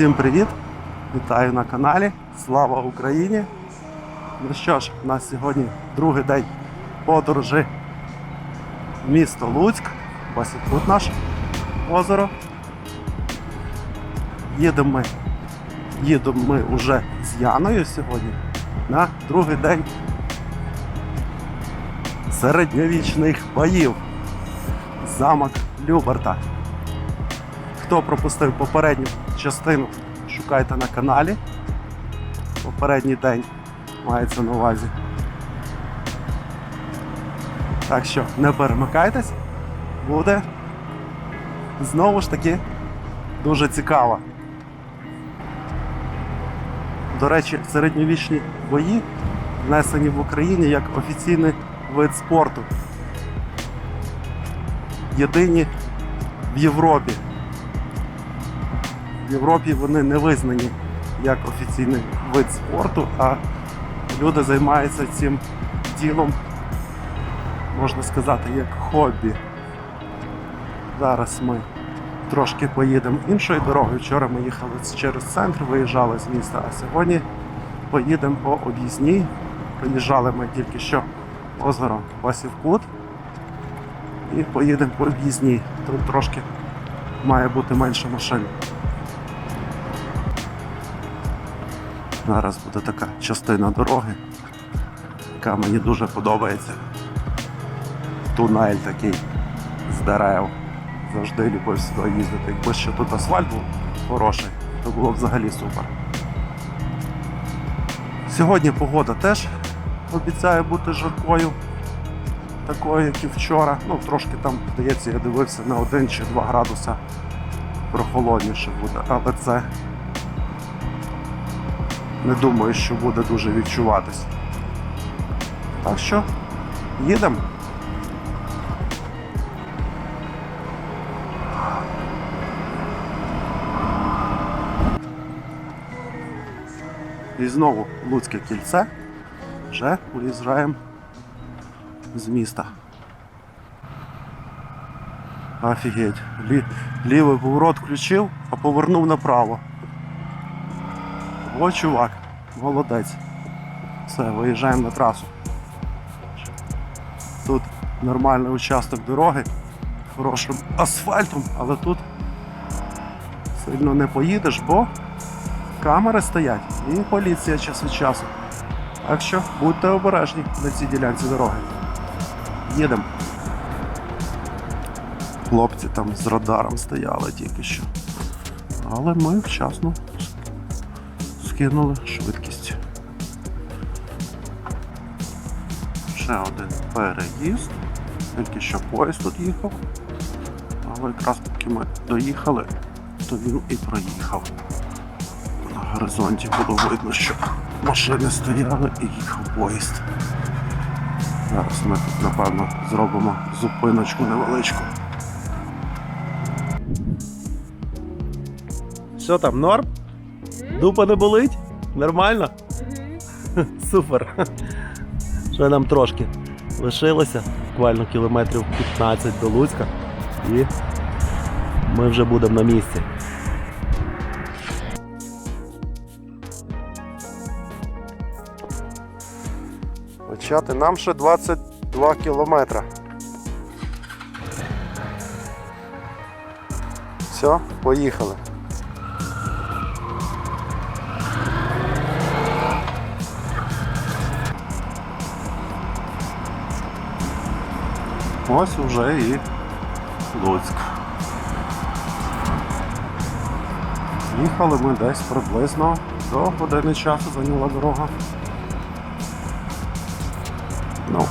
Усім привіт! Вітаю на каналі. Слава Україні! Ну що ж, у нас сьогодні другий день подорожі в місто Луцьк. Ось тут наше озеро. Їдемо ми, їдемо ми вже з Яною сьогодні на другий день середньовічних боїв. Замок Люберта. Хто пропустив попередню частину, шукайте на каналі. Попередній день мається на увазі. Так що не перемикайтесь, буде знову ж таки дуже цікаво. До речі, середньовічні бої внесені в Україні як офіційний вид спорту. Єдині в Європі. В Європі вони не визнані як офіційний вид спорту, а люди займаються цим ділом, можна сказати, як хобі. Зараз ми трошки поїдемо іншою дорогою. Вчора ми їхали через центр, виїжджали з міста, а сьогодні поїдемо по об'їзній. Приїжджали ми тільки що озеро Васівкут і поїдемо по об'їзній. Тут трошки має бути менше машин. Зараз буде така частина дороги, яка мені дуже подобається. Тунель такий з дерев. Завжди любив сюди їздити. Якби ще тут асфальт був хороший, то було взагалі супер. Сьогодні погода теж обіцяє бути жаркою, такою, як і вчора. Ну, трошки там, здається, я дивився на 1 чи 2 градуса прохолодніше буде, але це не думаю, що буде дуже відчуватись. Так що, їдемо. І знову Луцьке кільце. Вже виїжджаємо з міста. Офігеть. Лі... Лівий поворот включив, а повернув направо. О, чувак, молодець. Все, виїжджаємо на трасу. Тут нормальний участок дороги, хорошим асфальтом, але тут сильно не поїдеш, бо камери стоять і поліція час від часу. Так що будьте обережні на цій ділянці дороги. Їдемо. Хлопці там з радаром стояли тільки що. Але ми вчасно скинули швидкість. Ще один переїзд. Тільки що поїзд тут їхав. Але якраз поки ми доїхали, то він і проїхав. На горизонті було видно, що машини стояли і їхав поїзд. Зараз ми тут, напевно, зробимо зупиночку невеличку. Що там, норм? Дупа не болить? Нормально? Супер. Ще нам трошки лишилося, буквально кілометрів 15 до Луцька. І ми вже будемо на місці. Почати нам ще 22 кілометра. Все, поїхали. Ось уже і Луцьк. Їхали ми десь приблизно до години часу зайняла дорога. Ну,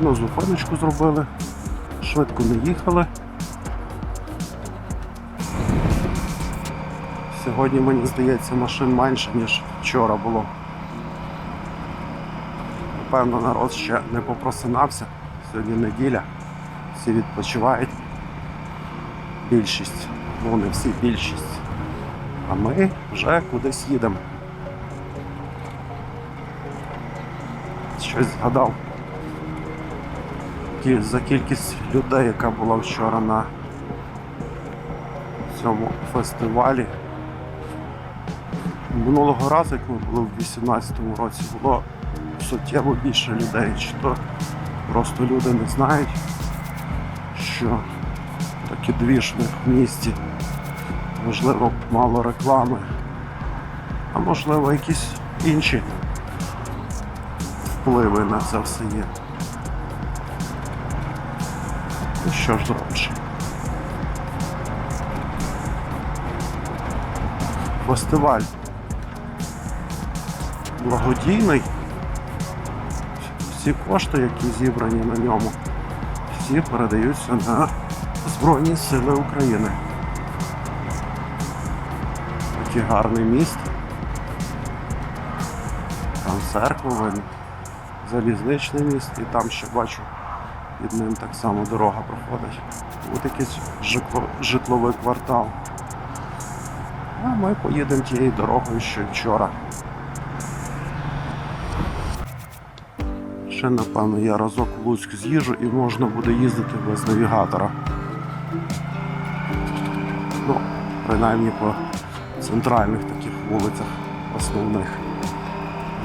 ну, зупиночку зробили, швидко не їхали. Сьогодні, мені здається, машин менше, ніж вчора було. Напевно, народ ще не попросинався. Сьогодні неділя всі відпочивають. Більшість, ну не всі більшість. А ми вже кудись їдемо. Щось згадав. За кількість людей, яка була вчора на цьому фестивалі. Минулого разу, як ми були в 18-му році, було суттєво більше людей. Чи то просто люди не знають, що такий двіж в в місті. Можливо, мало реклами, а можливо, якісь інші впливи на це все є. Ну що ж зробиш? Фестиваль благодійний. Всі кошти, які зібрані на ньому, всі передаються на Збройні Сили України. Такий гарний міст. Там церква, залізничний міст і там ще бачу під ним так само дорога проходить. Ось якийсь житло- житловий квартал. А ми поїдемо тією дорогою, й вчора. Ще, напевно, я разок в Луцьк з'їжджу і можна буде їздити без навігатора. Ну, принаймні по центральних таких вулицях основних.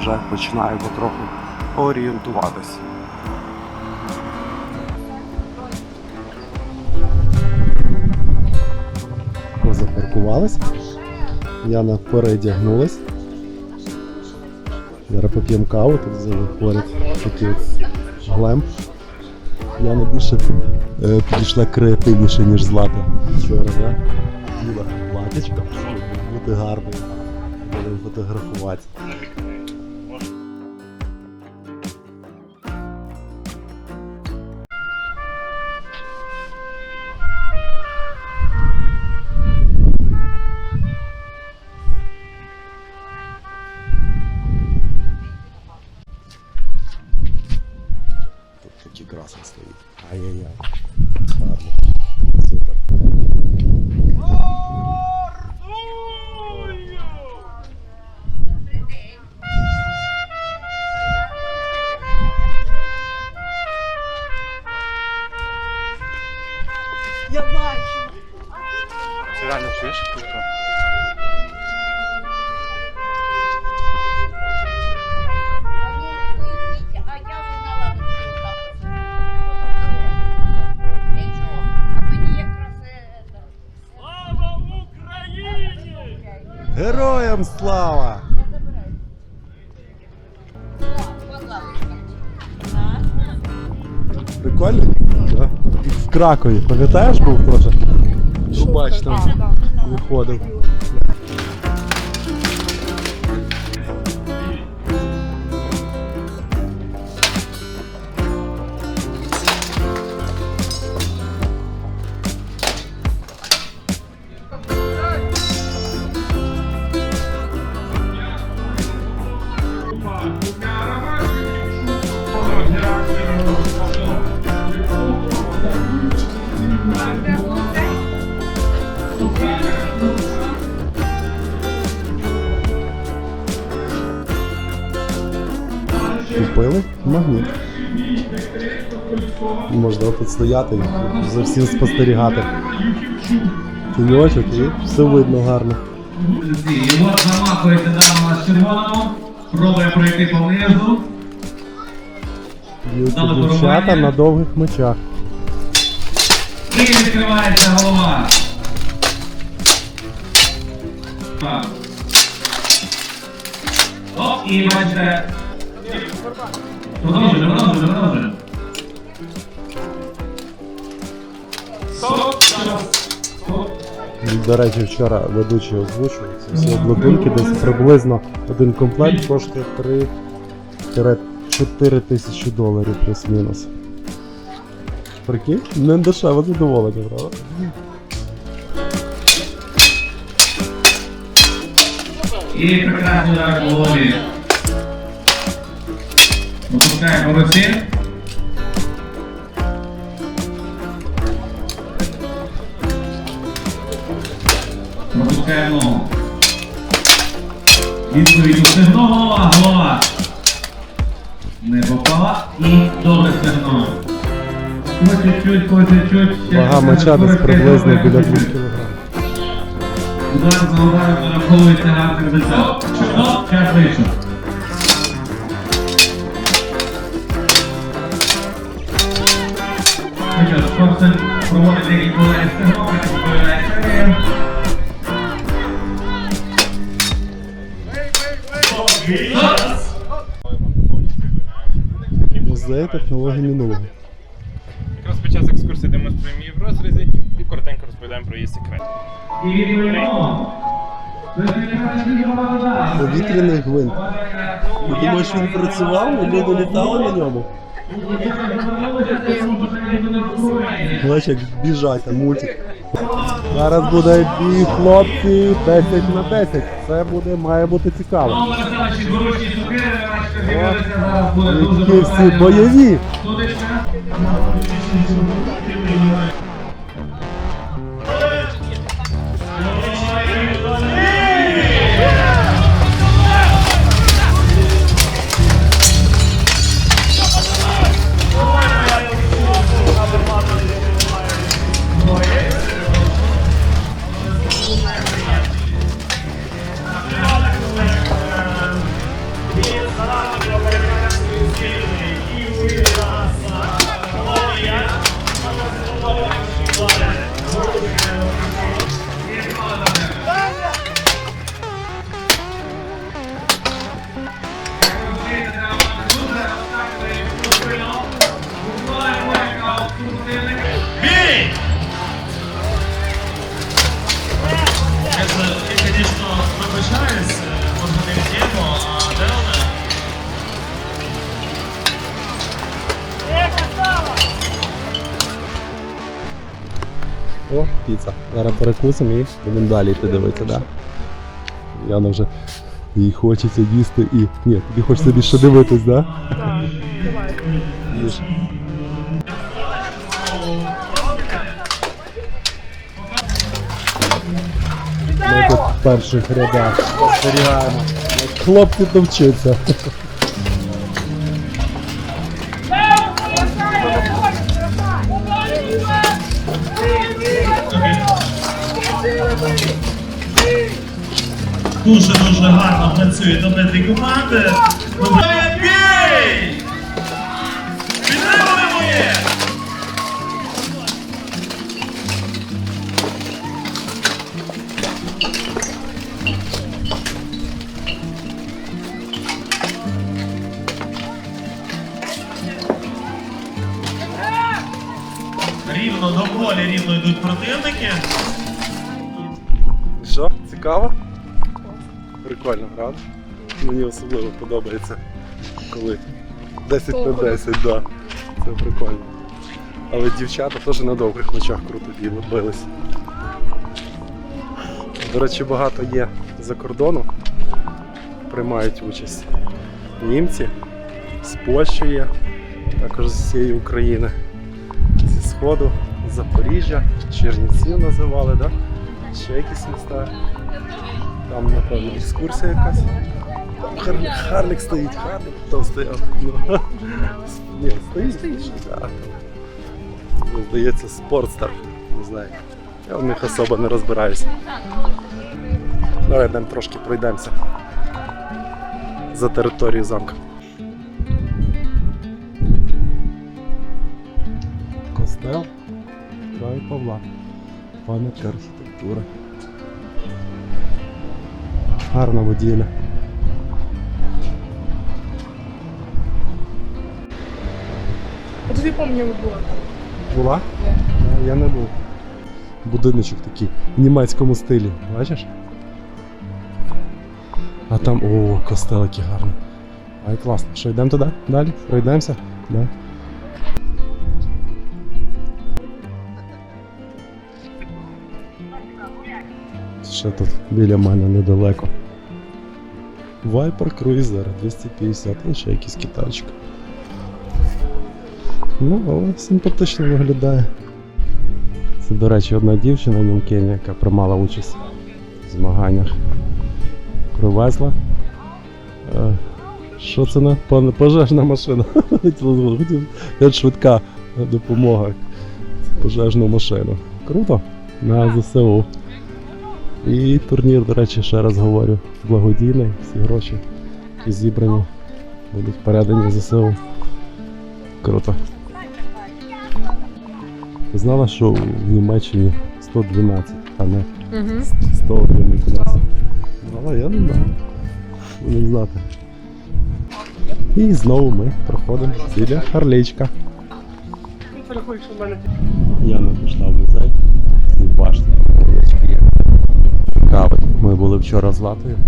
Вже починаю потроху орієнтуватись. Запаркувались. Яна передягнулась. Зараз поп'ємо каву, тут поряд такий от глемп. Яна більше е, підійшла креативніше, ніж Злата. Вчора, да? Діла платічка, щоб бути гарною. Будемо фотографувати. Тут такий красний стоїть. Ай-яй-яй. Гарно. Супер. Слава! Прикольно? Да. В Кракові, пам'ятаєш, був теж? Трубач там виходив. Купили магніт. Можна тут стояти і за всім спостерігати. Тіньочок і все видно гарно. І от замахується на нас червоному, пробує пройти понизу. Дівчата на довгих мечах. І відкривається голова. Так. Оп, і бачите. Стоп, час. Стоп. До речі, вчора ведучий озвучував ці всі обладунки, десь приблизно один комплект коштує 3-4 тисячі доларів плюс-мінус. Прикинь? Не дешево задоволення, правда? І прекрасний удар голові. Випускаємо руці. Пропускаємо ногу. Відповідь у стегно, голова, голова. Не попала і добре стегно. По чуть-чуть, по чуть-чуть. Вага меча десь приблизно біля 2 кг. Удар за ударом зараховується гарних десят. Чорно, час вийшов. Ну що проводить декілька відповідає серія. Музей технологій минулого. Якраз під час екскурсії демонструємо її в розрізі і коротенько розповідаємо про її секрет. Повітряний гвинт. Ти думаєш, він працював, і люди літали на ньому? Бачиш, як біжать, мультик. Зараз буде бій хлопці 10 на 10. Це буде, має бути цікаво. Які всі бойові. Перекусимо і будемо далі йти дивитися, да? Яна вже їй хочеться їсти і. Ні, тобі хочеться більше дивитись, да? Так, Їж. Ми тут в перших рядах спостерігаємо. Хлопці товчаться. Дуже дуже гарно працюють обидві команди. Бей! Підтримуємо їх! Рівно доволі рівно йдуть противники. Що, цікаво? Прикольно, правда? Мені особливо подобається, коли 10 на 10, да. Це прикольно. Але дівчата теж на довгих ночах круто бились. До речі, багато є за кордону, приймають участь німці, з Польщі є, також з всієї України, зі Сходу, Запоріжжя, Чернівців називали, да? ще якісь міста. Там, напевно, екскурсія якась. Там Харлік, Харлік стоїть, Харлік там стояв. Ну. Ні, стоїть. стоїть. Здається, спортстар. Не знаю. Я в них особо не розбираюся. Давай йдемо трошки пройдемося за територію замка. Костел Павла. Пам'ятка архітектури. Гарна будівля. Тобі пам'ятаю було. Була? Я не був. Будиночок такий в німецькому стилі, бачиш? А там, о, костел який гарний. Ай, класно. Що, йдемо туди? Далі? Пройдемося? Да. Ще тут біля мене недалеко. Viper Cruiser 250, і ще якийсь китайчик. Ну, але симпатично виглядає. Це, до речі, одна дівчина Німкені, яка приймала участь в змаганнях. Привезла. Е, Що це на пожежна машина? Хотів- швидка допомога. Пожежну машину. Круто. На ЗСУ. І турнір, до речі, ще раз говорю, благодійний, всі гроші, які зібрані, будуть передані ЗСУ. Круто. Ти знала, що в Німеччині 112, а не 101 клас? Знала, я не знав. Будемо знати. І знову ми проходимо біля Харлічка. Яна пішла в музей. І є. Цікавий. Ми були вчора з Латою,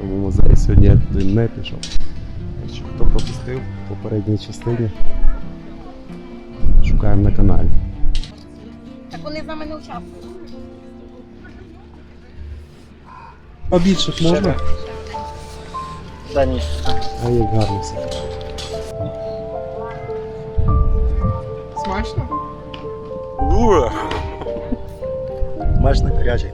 тому музей сьогодні я туди не пішов. Так що хто пропустив в попередній частині, шукаємо на каналі. Так вони з нами не участвують. Побільших можна? А як гарно все. Смачно? Смачно, гарячий.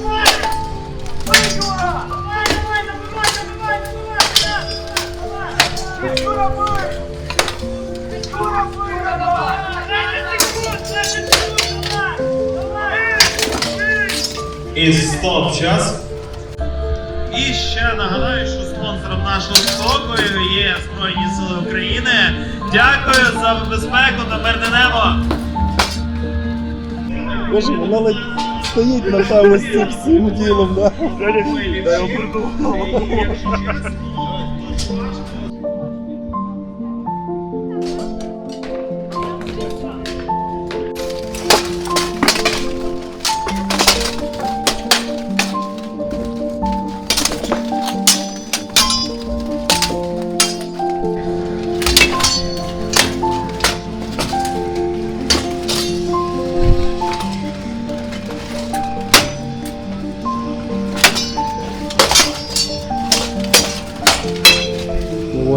І стоп час. І ще нагадаю, що спонсором нашого спокою є Збройні Сили України. Дякую за безпеку та мирне небо. Боже, вона ледь стоїть, напевно, з цим всім ділом, да?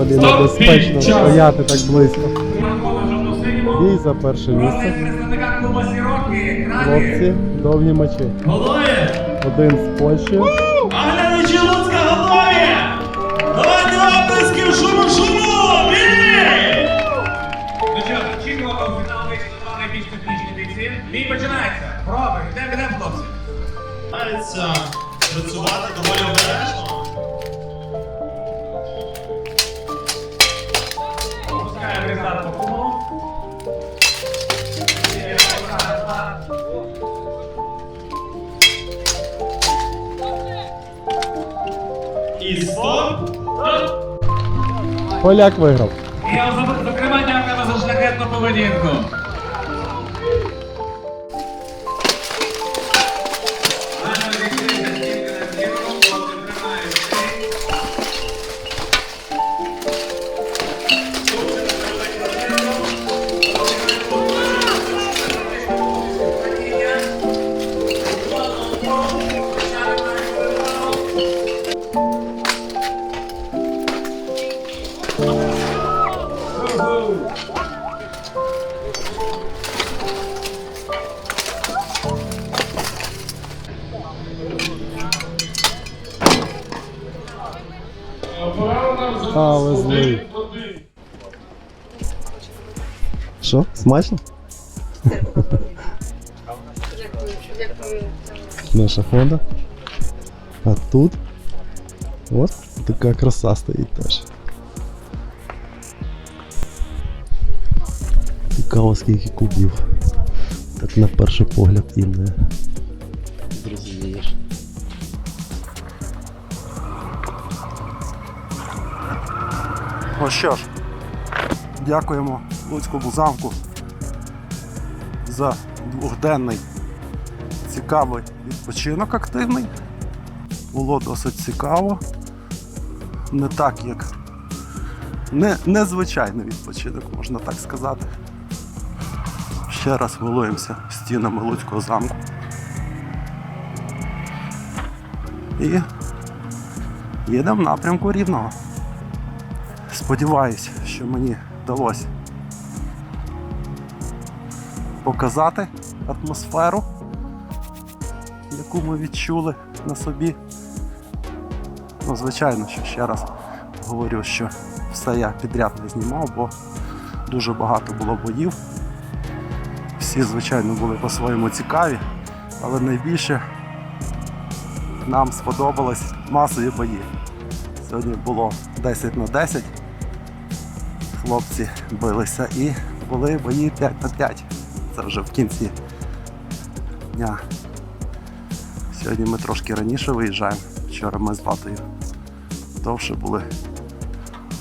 Доволі небезпечно стояти так близько. Бій за перше місце. Хлопці, довгі. Готові? Один з Польщі. І стоп! Поляк виграв. І я зокрема дякуємо за шляхетну поведінку. Але злий. Що, смачно? Наша Honda. А тут от така краса стоїть теж. Цікаво скільки кубів. Так на перший погляд і не Ну що ж, дякуємо Луцькому замку за двохденний цікавий відпочинок активний. Було досить цікаво. Не так, як не, незвичайний відпочинок, можна так сказати. Ще раз милуємося стінами Луцького замку. І їдемо в напрямку Рівного. Сподіваюсь, що мені вдалося показати атмосферу, яку ми відчули на собі. Ну, звичайно, що ще раз говорю, що все я підряд не знімав, бо дуже багато було боїв. Всі, звичайно, були по-своєму цікаві, але найбільше нам сподобались масові бої. Сьогодні було 10 на 10. Хлопці билися і були бої 5 на 5. Це вже в кінці дня. Сьогодні ми трошки раніше виїжджаємо. Вчора ми з Латою довше були.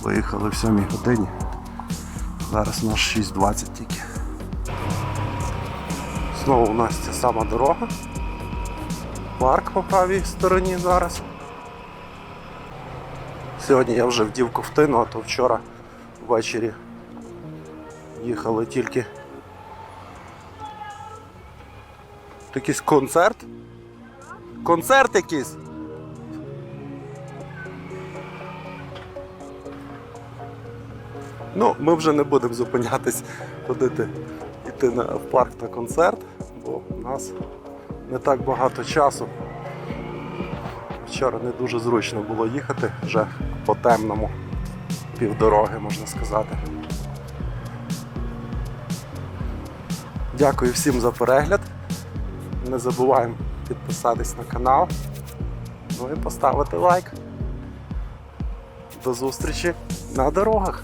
Виїхали в 7 годині. Зараз у нас 6.20 тільки. Знову у нас ця сама дорога. Парк по правій стороні зараз. Сьогодні я вже вдів ковтину, а то вчора ввечері їхали тільки. Якийсь концерт? Концерт якийсь. Ну, ми вже не будемо зупинятись, ходити, йти на, в парк на концерт, бо у нас не так багато часу. Вчора не дуже зручно було їхати вже по темному півдороги, можна сказати. Дякую всім за перегляд. Не забуваємо підписатись на канал. Ну і поставити лайк. До зустрічі на дорогах.